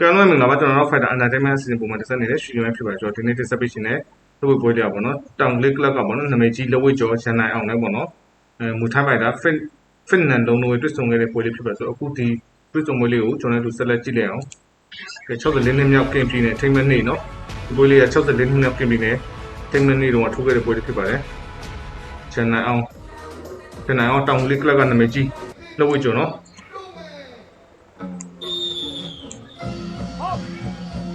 ကံလို့မင်္ဂလာပါကျွန်တော်တို့ Fighter Entertainment အစီအစဉ်ပုံမှန်တက်ဆက်နေတဲ့ရွှေရွှေဖြစ်ပါတယ်ကျွန်တော်ဒီနေ့တက်ဆက်ပေးရှင်တဲ့သဘွေပွဲလေးอ่ะပေါ့နော်တောင်လေးကလပ်ကပေါ့နော်နာမည်ကြီးလက်ဝဲကျော်ရန်နိုင်အောင်လည်းပေါ့နော်အဲမူထိုင်းပိုက်တာ fit fit နန်လုံးလုံးတွေ့ဆုံခဲ့တဲ့ပွဲလေးဖြစ်ပါတယ်ဆိုတော့အခုဒီတွေ့ဆုံပွဲလေးကိုကျွန်တော်တို့ဆက်လက်ကြည့်လိုက်အောင်ကဲ64နှစ်မြောက်ကင်ပြည်နယ်ထိမ့်မနေနော်ဒီပွဲလေးက64နှစ်မြောက်ကင်ပြည်နယ်ထိမ့်မနေတော့ထိုးခဲ့တဲ့ပွဲလေးဖြစ်ပါတယ်ရန်နိုင်အောင်ရန်နိုင်အောင်တောင်လေးကလပ်ကနာမည်ကြီးလက်ဝဲကျော်နော်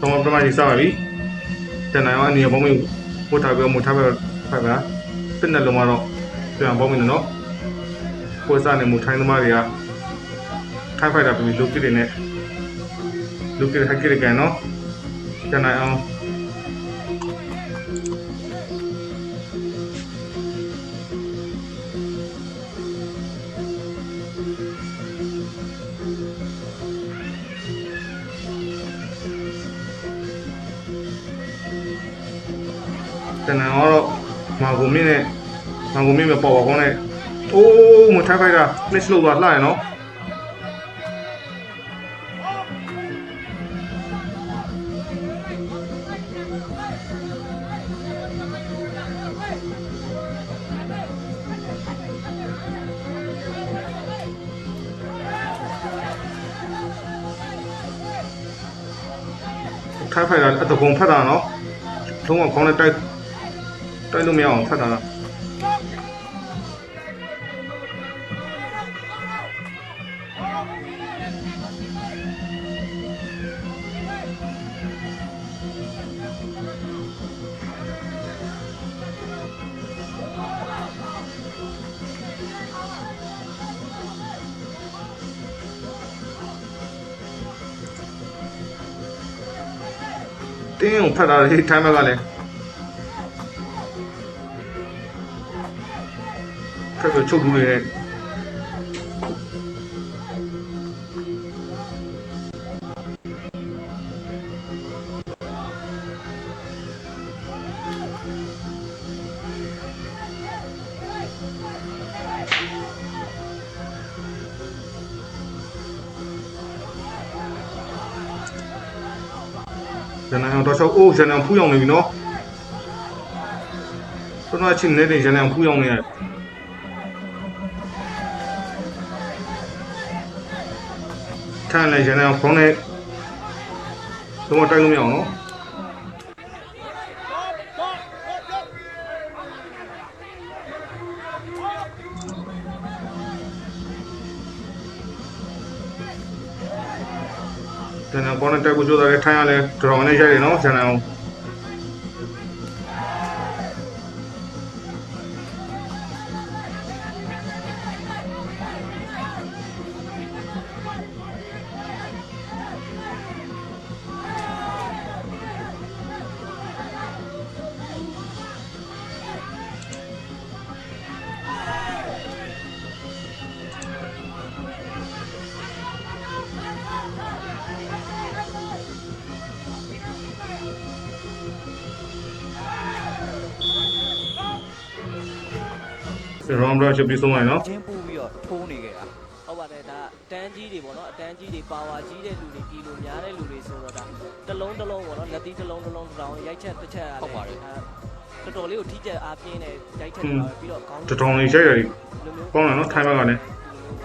တော့ပထမကြီးစပါပြီတန်နိုင်အောင်အနေနဲ့ဘုံမင်းပို့ထားပြီးမူထားပြီးဖိုက်ပါစစ်နဲ့လုံးကတော့ပြန်ဘုံမင်းနော်ကိုယ်စားနေမူထိုင်းသမားတွေကထိုင်းဖိုက်တာပြီးလုတ်ကိတွေနဲ့လုတ်ကိဟက်ကိတွေကန်နော်တန်နိုင်အောင် တန်နိုင်အောင်တော့မာကိုမင်းနဲ့မာကိုမင်းပဲပေါ်ပါကောင်းနဲ့အိုးမူထိုင်းဖိုက်တာ flash လို့သွားလှရနော်ထိုင်းဖိုက်တာအတကုံဖတ်တာနော်လုံးဝခေါင်းနဲ့တိုက် တိုက်လို့မရအောင်ဖတ်တာတင်းအောင်ဖတ်တာလေထိုင်းဘက်ကလည်း ဖက်ပြီးချုပ်တူးနေတဲ့ရန်အောင်တော့ချုပ်အိုးရန်အောင်ဖူးရောင်နေပြီနော်တော်တော်ချင်းနေတဲ့ရန်အောင်ဖူးရောင်နေရထို င်းလည်းရန်အောင်ခေါင်းနဲ့တော့တိုက်လို့မရအောင်နော်ရန်အောင်ခေါင်းနဲ့တိုက်ဖို့ကြိုးစားတယ်ထိုင်းကလည်းဒရောင်နဲ့ရိုက်တယ်နော်ရန်အောင် ရောင်းတော့ချက်ပြီးဆုံးလိုက်နော်ချင်းပူပြီးတော့ထိုးနေခဲ့တာဟုတ်ပါတယ်ဒါအတန်းကြီးတွေပေါ့နော်အတန်းကြီးတွေပါဝါကြီးတဲ့လူတွေကီလိုများတဲ့လူတွေဆိုတော့ဒါတစ်လုံးတစ်လုံးပေါ့နော်လက်သီးတစ်လုံးတစ်လုံးတစ်တောင်ရိုက်ချက်တစ်ချက်ရတယ်ဟုတ်ပါတယ်တော်တော်လေးကိုထိကျက်အားပြင်းတဲ့ရိုက်ချက်တွေပါပဲပြီးတော့ခေါင်းတထောင်လေးရိုက်ရတယ်လိုမျိုးကောင်းတယ်နော်ထိုင်းဘက်ကလည်း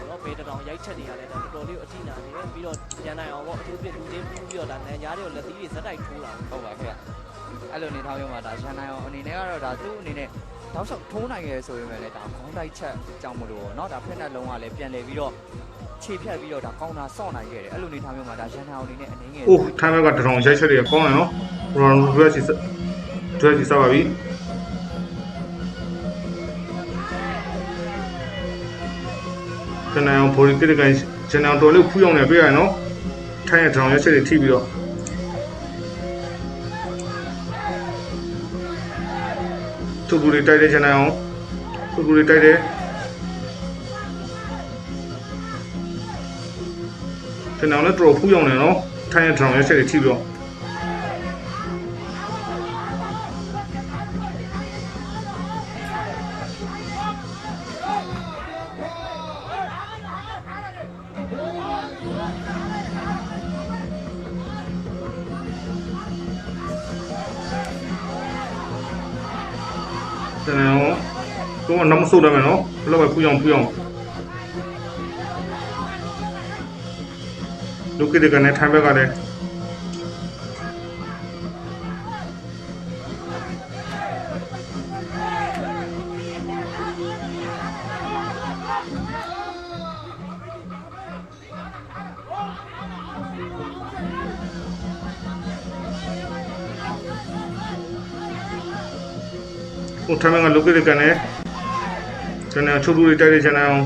နော်ဘေးတစ်တောင်ရိုက်ချက်တွေရတယ်ဒါတော်တော်လေးကိုအထိနာနေတယ်ပြီးတော့ရန်နိုင်အောင်ပေါ့အထူးဖြင့်လူချင်းပူပြီးတော့ဒါနန်ကြားတွေကိုလက်သီးတွေဇက်တိုက်ထိုးတာဟုတ်ပါခင်ဗျအဲ့လိုနေထောင်းရုံမှာဒါရန်နိုင်အောင်အနေနဲ့ကတော့ဒါသူ့အနေနဲ့ တောက်လျှောက်ထိုးနိုင်ခဲ့ဆိုရင်လည်းဒါခေါင်းတိုက်ချက်ကြောင့်မလို့ပေါ့နော်ဒါဖက်နဲ့လုံးဝလည်းပြန်လဲပြီးတော့ခြေဖြတ်ပြီးတော့ဒါကောင်တာစော့နိုင်ခဲ့တယ်အဲ့လိုနေထောင်းရုံမှာဒါရန်နိုင်အောင်အနေနဲ့အနေငယ်အိုးထိုင်းဘက်ကတထောင်ရိုက်ချက်တွေကကောင်းတယ်နော်ရောင်းဒရက်စီဒရက်စီစပါပြီကျန်အောင်ဖိုလီကစ်ကန်ကျန်အောင်တော်လေးဖူးရောင်နေပြရနော်ထိုင်းရဲ့တထောင်ရိုက်ချက်တွေထိပြီးတော့ သူ့ကူလေးတိုက်တဲ့ကျန်အောင်သူ့ကူလေးတိုက်တဲ့ကျန်အောင်လည်းတော်ဖူးရောင်နေနော်ထိုင်းရဲ့တထောင်ရိုက်ချက်တွေထိပြီးတော့ တော့နောက်မဆုတ်တော့မယ်နော်ဘယ်လောက်ပဲပူအောင်ပူအောင်လူကိတကနေထိုင်ဘက်ကလည်းဟိုထိုင်ဘက်ကလူကိတကနေကျွန် တော်ချိုးထူးလေးတိုက်နေချင်တယ်အောင်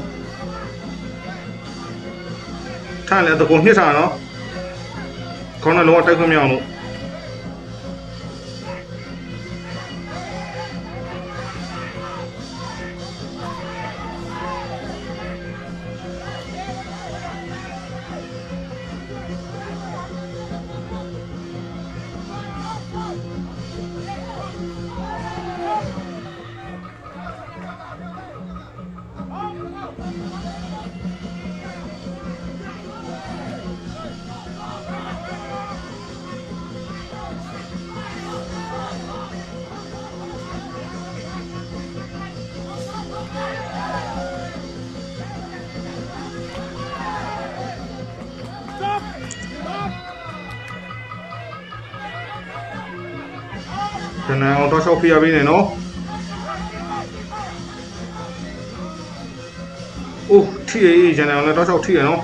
ထားလေတော့ကိုညှစ်ထားနော်ခေါင်းနဲ့လောတိုက်ခွင့်မရအောင်လို့ ကျွန်တော်အောင်တော့ရှောက်ပြရပေးနေနော်အိုးထီအေးကျွန်တော်လည်းတော့ရှောက်ထီရနော်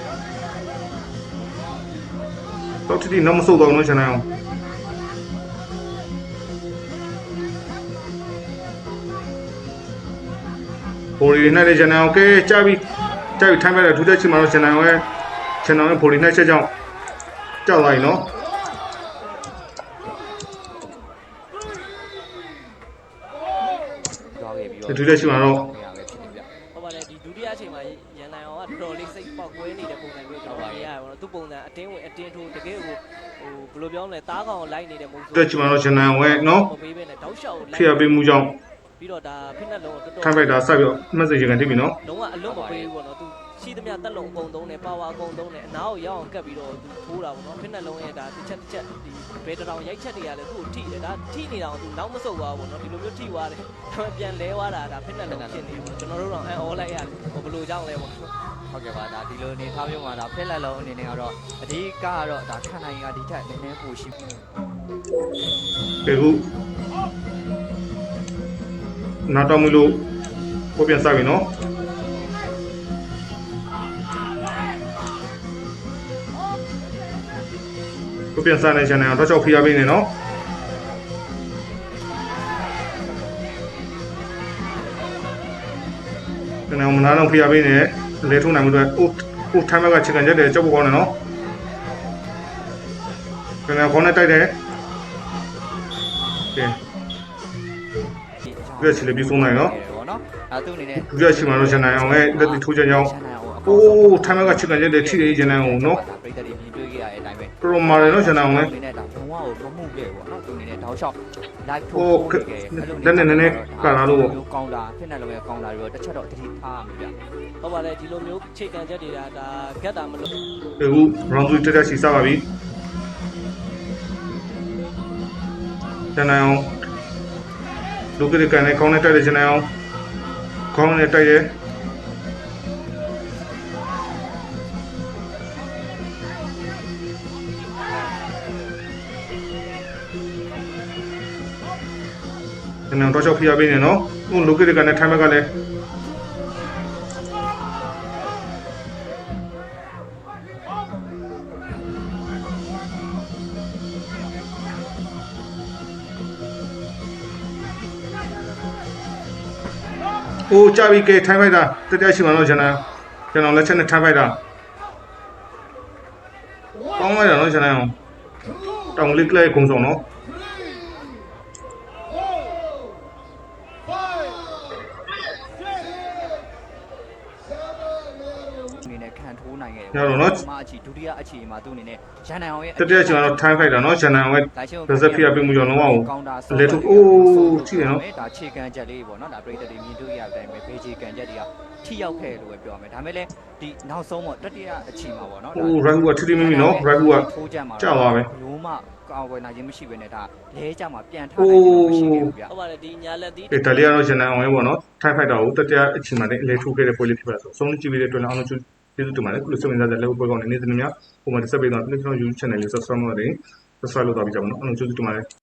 တော့ထီထီနောက်မဆုတ်တော့နော်ကျွန်တော်အောင်ဘိုလီနဲ့လည်းကျွန်တော်ကဲကြာပြီကြာပြီထိုင်းမဲ့တဲ့ထူးတဲ့ချိန်မှာတော့ကျွန်တော်ရဲ့ကျွန်တော်ရဲ့ဘိုလီနဲ့ချက်ကြောင့်ကြောက်လာပြီနော် သွားခဲ့ပြီးတော့ဒီထူးတဲ့ချိန်မှာတော့ရပဲဖြစ်နေဗျဟုတ်ပါတယ်ဒီဒုတိယအချိန်မှာရန်နိုင်အောင်ကတော်တော်လေးစိတ်ပေါက်ကွဲနေတဲ့ပုံစံမျိုးကျွန်တော်မြင်ရတယ်ပေါ့နော်သူ့ပုံစံအတင်းဝင်အတင်းထိုးတကယ်ကိုဟိုဘယ်လိုပြောမလဲတားကောင်လိုက်နေတဲ့မဟုတ်တက်ချင်မှာတော့ကျွန်တော်ရဲ့နော်မပေးဘဲနဲ့တောက်လျှောက်ကိုလိုထီရပေးမှုကြောင့်ပြီးတော့ဒါဖိနက်လုံးကိုတော်တော်ထိုင်းဖိုက်တာဆက်ပြီးတော့မက်ဆေ့ချ်ကန်တင်ပြီနော်လုံးဝအလွတ်မပေးဘူးပေါ့နော်သူ ရှိသမျှတက်လုံးအကုန်သုံးတယ်ပါဝါအကုန်သုံးတယ်အနားကိုရောက်အောင်ကပ်ပြီးတော့သူထိုးတာပေါ့နော်ဖိနက်လုံးရဲ့ဒါတစ်ချက်တစ်ချက်ဒီဘယ်တောင်ရိုက်ချက်တွေကလည်းသူ့ကိုထိတယ်ဒါထိနေတာကိုသူနောက်မဆုတ်သွားဘူးပေါ့နော်ဒီလိုမျိုးထိသွားတယ်ဒါပေမဲ့ပြန်လဲသွားတာဒါဖိနက်လုံးဖြစ်နေပြီကျွန်တော်တို့တော့အန်အောလိုက်ရတယ်ဟိုဘယ်လိုကြောင့်လဲပေါ့ဟုတ်ကဲ့ပါဒါဒီလိုအနေထားမျိုးမှာဒါဖက်လက်လုံးအနေနဲ့ကတော့အဓိကကတော့ဒါခံနိုင်ကဒီထက်နည်းနည်းပိုရှိကဲခုနားတော့မလို့ကိုပြန်စပြီနော် ကိုပြန်စနေချင်တယ်တော့ချောက်ဖိရပေးနေနော်ကျွန်တော်မနာတော့ဖိရပေးနေလဲထုံးနိုင်မှုအတွက်အိုးအိုးထိုင်းဘက်ကချစ်ကန်ချက်တယ်ကြောက်ဖို့ကောင်းတယ်နော်ကျွန်တော်ခေါင်းနဲ့တိုက်တယ်ကဲပြည့်ချီလေးပြီးဆုံးနိုင်နော်ပေါ့နော်အဲသူအနေနဲ့ဒုတိယချိန်မှာတော့ကျွန်တော်အောင်ရဲ့လက်တီထိုးချက်ကြောင့် အိုးထိုင်းဘက်ကချစ်ကန်ချက်တယ်ထိတယ်ကျွန်တော်အောင်နော်ဒါပြိတ္တတွေမြင်တွေ့ခဲ့ရတဲ့အတိုင်းပဲပရိုမာတယ်နော်ကျွန်တော်အောင်လေအနေနဲ့ဒါဘဝကိုမမှုခဲ့ပေါ့နော်သူအနေနဲ့တောက်လျှောက် live ဟိုထိုးခဲ့လက်နဲ့နည်းနည်းကာလာလို့ပေါ့ကောင်တာဖြစ်နေလို့ရဲ့ကောင်တာတွေတော့တစ်ချက်တော့တတိထားရမယ်ဗျဟုတ်ပါတယ်ဒီလိုမျိုးချိန်ကန်ချက်တွေကဒါဂက်တာမလို့ဒီခု round 3တက်တက်စီစပါပြီကျွန်တော်အောင်လူကလေးကန်နဲ့ခေါင်းနဲ့တိုက်တယ်ကျွန်တော်အောင်ခေါင်းနဲ့တိုက်တယ် ကျွန်တော်တော့ချောက်ဖိရပေးနေနော်ဟိုလူကလေးကန်နဲ့ထိုင်းဘက်ကလည်း။အိုးကြပြီကဲထိုင်းဖိုက်တာတက်တက်ရှိမှတော့ကျွန်တော်ကျွန်တော်လက်ချက်နဲ့ထိုင်းဖိုက်တာ။ကောင်းလိုက်တာနော်ကျွန်တော်တောင်လေးကလေးခုံဆောင်နော် အနေနဲ့ ခံထိုးနိုင်ခဲ့။ညတော့နော်အမအချီဒုတိယအချီမှာသူအနေနဲ့ရန်နိုင်အောင်ရဲ့တက်တက်ရှိမှတော့ထိုင်းဖိုက်တာနော်ကျွန်တော်ရဲ့ဒါချင်းဒါဆက်ဖိရပေးမှုကြောင့်လုံးဝကိုကောင်တာလေထုအိုးကြည့်ရနော်ဒါခြေကန်ချက်လေးပေါ့နော်ဒါပြိတ္တတွေမြင်တွေ့ရတဲ့အတိုင်းပဲဖေးခြေကန်ချက်တွေကထိရောက်ခဲ့လို့ပဲပြောရမယ်ဒါမဲ့လည်းဒီနောက်ဆုံးပေါ့တတိယအချီမှာပေါ့နော်။အိုးရိုက်ဟူကထိထိမိမိနော်ရိုက်ဟူကထိုးချက်မှာကြာသွားပဲဘလို့မှကောင်းပွဲနိုင်ခြင်းမရှိဘဲနဲ့ဒါလဲကြမှာပြန်ထားနိုင်ခြင်းမရှိခဲ့ဘူးဗျဟုတ်ပါတယ်ဒီညာလက်သီးအေးဒါလေးကတော့ရန်နိုင်အောင်ရဲ့ပေါ့နော်ထိုက်ဖိုက်တာကိုတတိယအချိန်မှာလည်းအလဲထိုးခဲ့တဲ့ပွဲလေးဖြစ်ပါဆိုဆုံးကြည့်ပြီးတဲ့အတွက်လည်းအားလုံး ကျေးဇူးတင်ပါတယ်ခုလိုစိတ်ဝင်စားတဲ့လက်ဝဲပွဲကောင်းနေနေသမျှပုံမှန်တစ်ဆက်ပေးတော့ကျွန်တော် YouTube channel လေး subscribe လုပ်တယ် subscribe လုပ်တော့ပြီးကြပါတော့အားလုံးကျေးဇူးတင်ပါတယ်